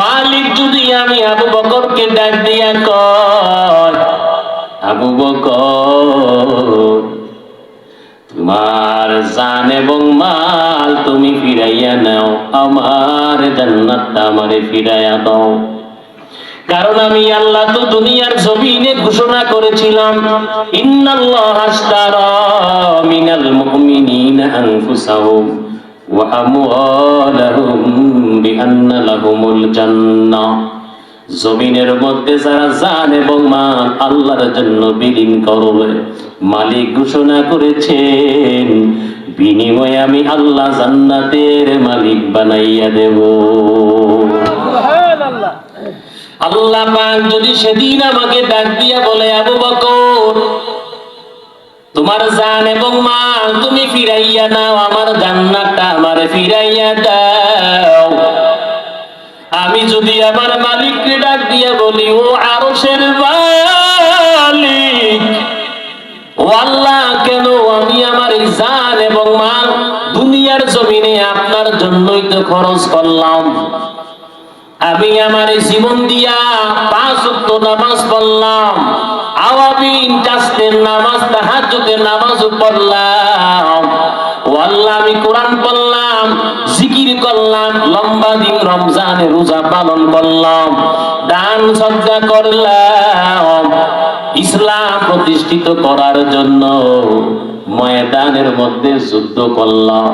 মালিক যদি আমি আবু বকরকে ডাক দিয়া তোমার জান এবং মাল তুমি ফিরাইয়া নাও, আমার জান্নাতটা আমারে ফিরাইয়া দাও। কারণ আমি আল্লাহ তো দুনিয়ার জমিনে ঘোষণা করেছিলাম, ইন্নাল্লাহ আশতারা আনফুসাহুম ওয়া আমওয়ালাহুম বিআন্না লাহুমুল জান্নাহ জমিনের মধ্যে যারা জান এবং মান আল্লাহর জন্য বিলীন করবে মালিক ঘোষণা করেছেন বিনিময়ে আমি আল্লাহ জান্নাতের মালিক বানাইয়া দেব। আল্লাহ পাক যদি সেদিন আমাকে ডাক দিয়া বলে আবু বকর তোমার জান এবং মাল তুমি ফিরাইয়া নাও আমার জান্নাতটা আমারে ফিরাইয়া দাও। আমি যদি আমার মালিককে ডাক দিয়া বলি, ও আরশের মালিক, ও আল্লাহ, কেন আমি আমার এই জান এবং মাল দুনিয়ার জমিনে আপনার জন্যই তো খরচ করলাম? আমি আমার জীবন দিয়া পাঁচ নামাজ পড়লাম। আওয়াবিন চাষতের নামাজ পড়লাম। আমি কোরআন পড়লাম, জিকির করলাম, লম্বা দিন রমজানে রোজা পালন করলাম, দান সজ্জা করলাম। ইসলাম প্রতিষ্ঠিত করার জন্য ময়দানের মধ্যে যুদ্ধ করলাম।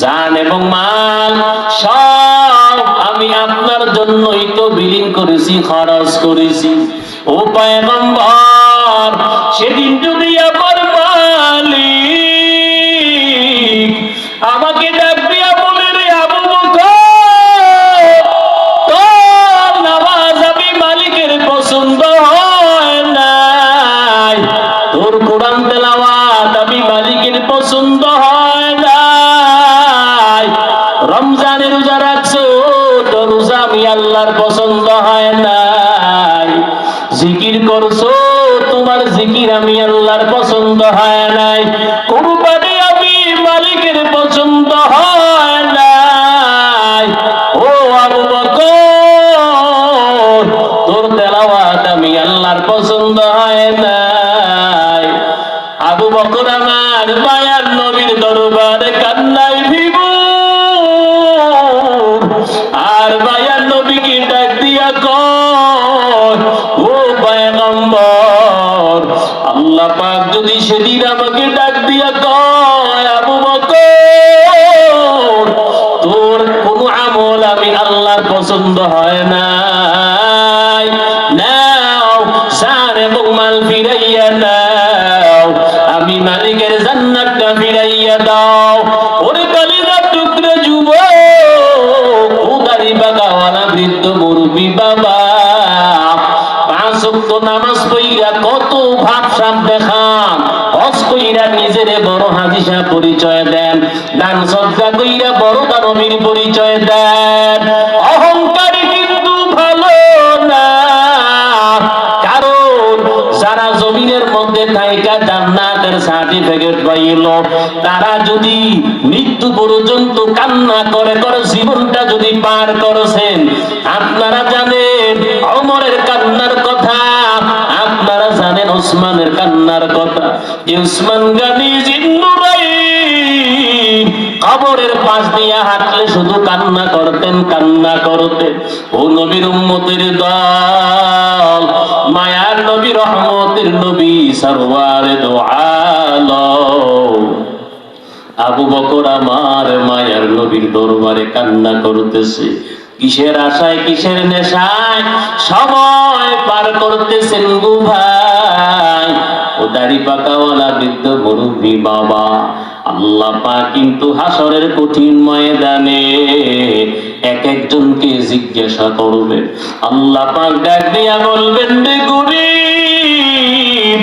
জান এবং মাল সব আমি আপনার জন্যই তো বিলীন করেছি, খরচ করেছি। ও পয়গম্বর সেদিন যদি আমার মালিক আমাকে ডাক দিয়া বলে রে আবু তোর নামাজ আমি মালিকের পছন্দ হয় নাই। তোর কোরআন তেলাওয়াত আমি মালিকের পছন্দ হয় নাই। রমজানে রোজা রাখছো, তো রোজা আমি আল্লাহর পছন্দ হয় নাই। জিকির করছ জিকির আমি আল্লাহর পছন্দ হয় নাই। কুরবানি আমি মালিকের পছন্দ হয় নাই। ও আবু বকর, তোর তেলাওয়াত আমি আল্লাহর পছন্দ হয় নাই। আবু বকর আমার পছন্দ হয় নাই। নাও, সার এবং মাল ফিরাইয়া নাও। আমি মালিকের জান্নাতটা ফিরাইয়া দাও। ওরে কালিদার টুকরে যুব উদারি বাগাওয়ালা বৃদ্ধ মুরবি বাবা। পাঁচ ওয়াক্ত নামাজ পইরা কত ভাব সাপ দেখান। হজ কইরা নিজেরে বড় হাদিসা পরিচয় দেন। দান সজ্জা কইরা বড় দানবীর পরিচয় দেন। জান্নাতের সার্টিফিকেট পাইল। তারা যদি মৃত্যু পর্যন্ত কান্না করে করে জীবনটা যদি পার করেছেন, আপনারা জানেন অমরের কান্নার কথা, আপনারা জানেন ওসমানের কান্নার কথা। কবরের পাশ দিয়ে হাঁটলে শুধু কান্না করতেন কান্না করতেন। ও নবীর দল নবী রহমতের নবী, সরওয়ারে দো আলম। আবু বকর আমার মায়ার নবীর দরবারে কান্না করতেছে। কিসের আশায়, কিসের নেশায়? সময় পার করতেছেন গু ভাই। ও দাড়ি পাকাওয়ালা বৃদ্ধ মুরব্বী বাবা। আল্লাহ পাক কিন্তু হাসরের কঠিন ময়দানে এক একজনকে জিজ্ঞাসা করবেন। আল্লাহ পাক ডাক দিয়া বলবেন গরিব,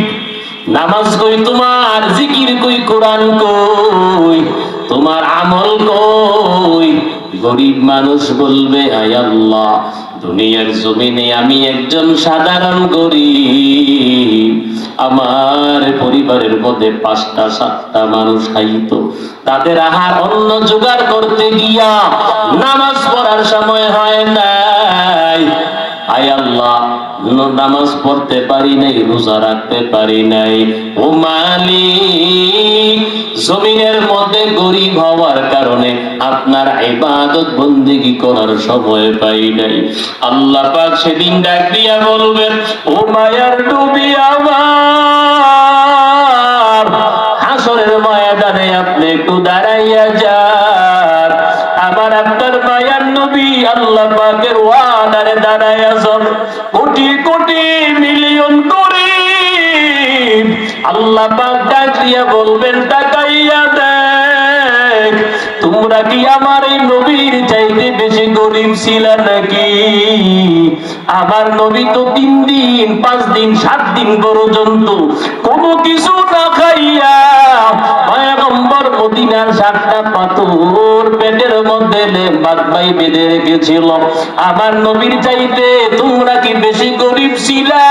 নামাজ কই, তোমার জিকির কই, কোরআন কই, তোমার আমল কই? গরিব মানুষ বলবে আয় আল্লাহ দুনিয়ার জমিনে আমি একজন সাধারণ গরিব। আমার পরিবারের মধ্যে পাঁচটা, সাতটা মানুষ খাইত তাদের আহার অন্ন জোগাড় করতে গিয়া নামাজ পড়ার সময় হয় নাই। আয় আল্লাহ নামাজ পড়তে পারি নাই, রোজা রাখতে পারি নাই। ও মালিক জমিনের মধ্যে গরিব হওয়ার কারণে আপনার ইবাদত বন্দিগি করার সময় পাই নাই। আল্লাহ পাক সেদিন ডাক দিয়া বলবেন, ও মায়ার ডুবি আমার, হাসরের ময়দানে আপনি একটু দাঁড়াইয়া যান। আমার আপনার মায়ার নবী আল্লাহ পাকের ওয়াদারে দাঁড়াইয়া যান। কোটি কোটি মিলিয়ন কোটি আল্লাহ বলবেন দেখ, তোমরা কি আমার এই নবীর চাইতে বেশি গরিব ছিল নাকি? আমার নবী তো তিন দিন, পাঁচ দিন, সাত দিন পর্যন্ত কোনো কিছু না খাইয়া মদিনার সাতটা পাথর পেটের মধ্যে বেঁধে রেখেছিল। আমার নবীর চাইতে তোমরা কি বেশি গরিব ছিলা?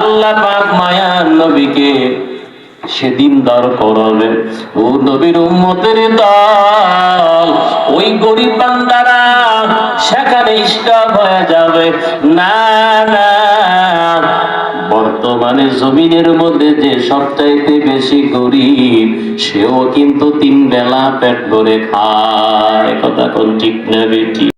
আল্লাহ পাক মায়ার নবীকে সেদিন দাঁড় করাবে ও নবীর উম্মতের দল, ওই গরিব বান্দারা সেখানে স্টপ হয়ে যাবে। না না, বর্তমানে জমিনের মধ্যে যে সবচাইতে বেশি গরিব, সেও কিন্তু তিন বেলা পেট ভরে খায়। কথা কোন ঠিক না বেটি